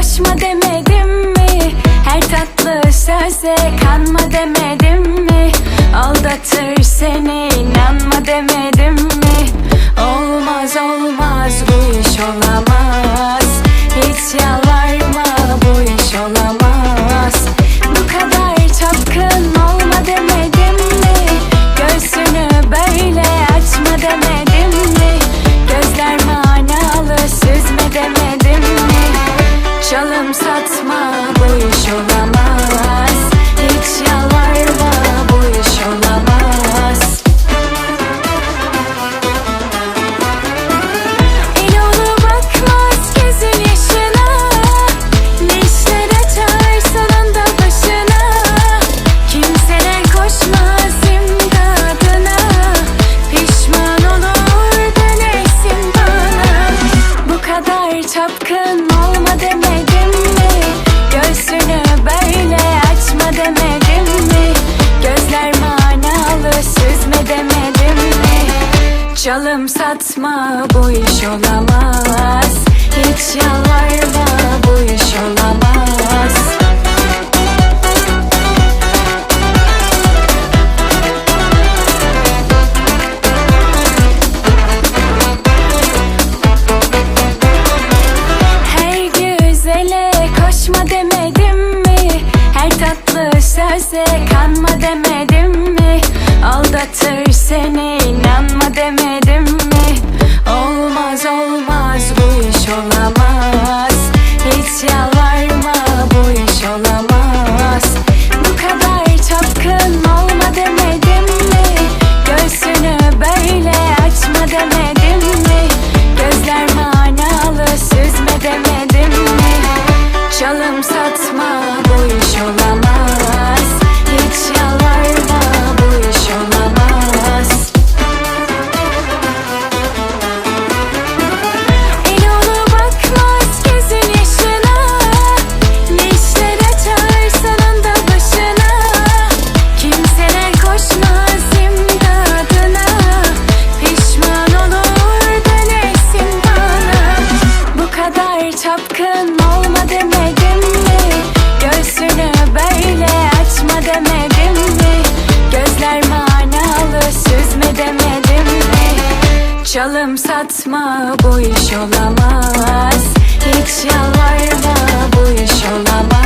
Coşma demedim mi? Her tatlı söze kanma demedim mi? Al kadar çapkın olma demedim mi? Göğsünü böyle açma demedim mi? Gözler manalı süzme demedim mi? Çalım satma bu iş olamaz Hiç yalvarma bu iş olamaz koşma demedim mi? Her tatlı söze kanma demedim mi? Aldatır seni kadar çapkın olma demedim mi? Göğsünü böyle açma demedim mi? Gözler manalı süzme demedim mi? Çalım satma bu iş olamaz Hiç yalvarma bu iş olamaz